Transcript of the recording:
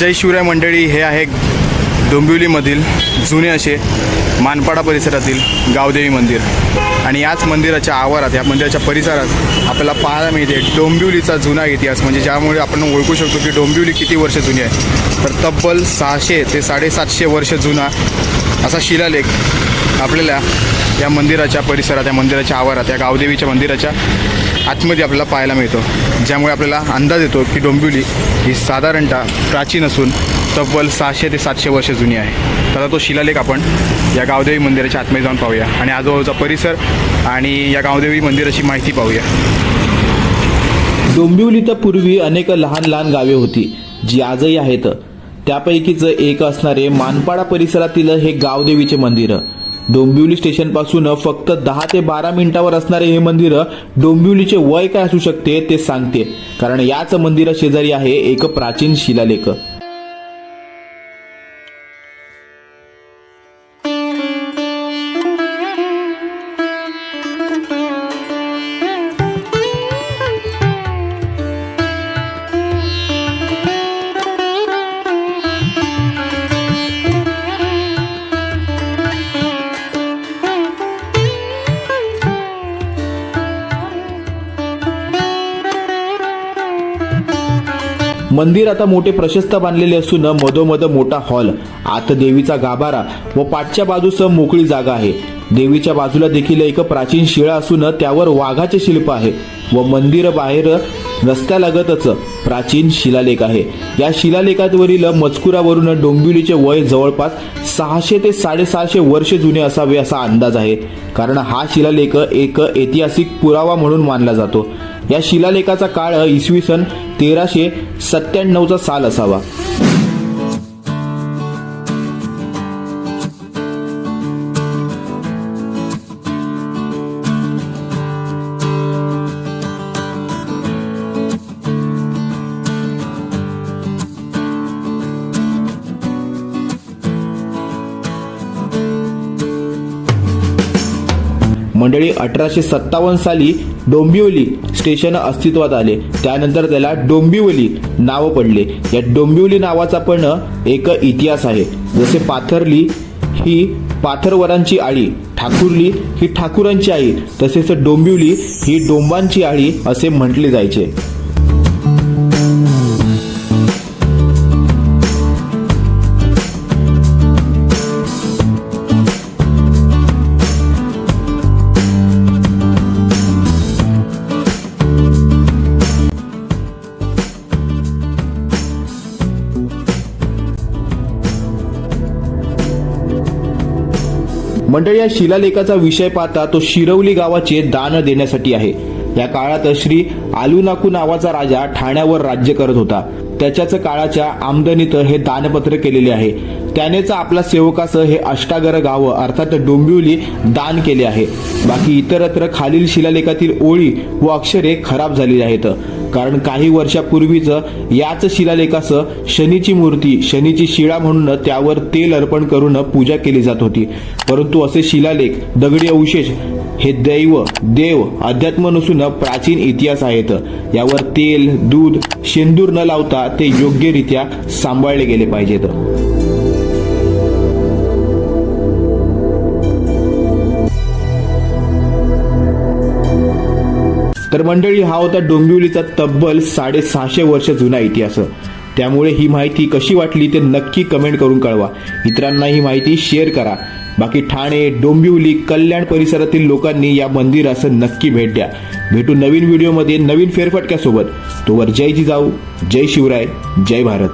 जय शिवराय मंडळी हे आहे डोंबिवलीमधील जुने असे मानपाडा परिसरातील गावदेवी मंदिर. आणि याच मंदिराच्या आवारात या मंदिराच्या परिसरात आपल्याला पाहायला मिळते डोंबिवलीचा जुना इतिहास. म्हणजे ज्यामुळे आपण ओळखू शकतो की डोंबिवली किती वर्ष जुनी आहे. तर तब्बल सहाशे ते साडेसातशे वर्ष जुना असा शिलालेख आपल्याला या मंदिराच्या परिसरात या मंदिराच्या आवारात या गावदेवीच्या मंदिराच्या आतमध्ये आपल्याला पाहायला मिळतो. ज्यामुळे आपल्याला अंदाज येतो की डोंबिवली ही साधारणतः प्राचीन असून तब्बल सहाशे ते सातशे वर्ष जुनी आहे. तर तो शिलालेख आपण या गावदेवी मंदिराच्या आतमध्ये जाऊन पाहूया. आणि आजूबाजूचा परिसर आणि या गावदेवी मंदिराची माहिती पाहूया. डोंबिवलीत पूर्वी अनेक लहान लहान गावे होती जी आजही आहेत. त्यापैकीच एक असणारे मानपाडा परिसरातील हे गावदेवीचे मंदिर. डोंबिवली स्टेशनपासून फक्त दहा ते बारा मिनिटावर असणारे हे मंदिर डोंबिवलीचे वय काय असू शकते ते सांगते. कारण याच मंदिरा शेजारी आहे एक प्राचीन शिलालेख. मंदिर आता मोठे प्रशस्त बांधलेले असून मधोमध मोठा हॉल आत देवीचा गाभारा व पाठच्या बाजूस मोकळी जागा आहे. देवीच्या बाजूला देखील एक प्राचीन शिळा असून त्यावर वाघाचे शिल्प आहे व मंदिर बाहेर रस्त्यालगतच प्राचीन शिलालेख आहे. या शिलालेखावरील मजकुरावरून डोंबिवलीचे वय जवळपास सहाशे ते साडेसहाशे वर्ष जुने असावे असा अंदाज आहे. कारण हा शिलालेख एक ऐतिहासिक पुरावा म्हणून मानला जातो. या शिलालेखाचा काळ इसवी सन तेराशे सत्त्याण्णवचा साल असावा. मंडळी अठराशे सत्तावन्न साली डोंबिवली स्टेशन अस्तित्वात आले. त्यानंतर त्याला डोंबिवली नाव पडले. या डोंबिवली नावाचा पण एक इतिहास आहे. जसे पाथरली ही पाथरवरांची आळी ठाकुरली ही ठाकुरांची आई तसेच डोंबिवली ही डोंबांची आळी असे म्हटले जायचे. मंडळी या शिलालेखाचा विषय पाहता तो शिरवली गावाचे दान देण्यासाठी आहे. या काळात श्री आलुनाकू नावाचा राजा ठाण्यावर राज्य करत होता. त्याच्याच काळाच्या आमदनीत हे दानपत्र केलेले आहे. त्यानेच आपल्या सेवकासह हे अष्टागर गाव अर्थात डोंबिवली दान केले आहे. बाकी इतरत्र खालील शिलालेखातील ओळी व अक्षरे खराब झालेली आहेत. कारण काही वर्षापूर्वीच याच शिलालेखास शनीची मूर्ती शनीची शिळा म्हणून त्यावर तेल अर्पण करून पूजा केली जात होती. परंतु असे शिलालेख दगडी अवशेष हे दैव देव अध्यात्म नसून प्राचीन इतिहास आहेत. यावर तेल दूध शेंदूर न लावता ते योग्यरित्या सांभाळले गेले पाहिजेत. तर मंडळी हा होता डोंबिवलीचा तब्बल साडेसहाशे वर्ष जुना इतिहास. त्यामुळे ही माहिती कशी वाटली ते नक्की कमेंट करून कळवा. इतरांना ही माहिती शेअर करा. बाकी ठाणे डोंबिवली कल्याण परिसरातील लोकांनी या मंदिराचं नक्की भेट द्या. भेटू नवीन व्हिडिओमध्ये नवीन फेरफटक्यासोबत. तोवर जय जिजाऊ जय शिवराय जय भारत.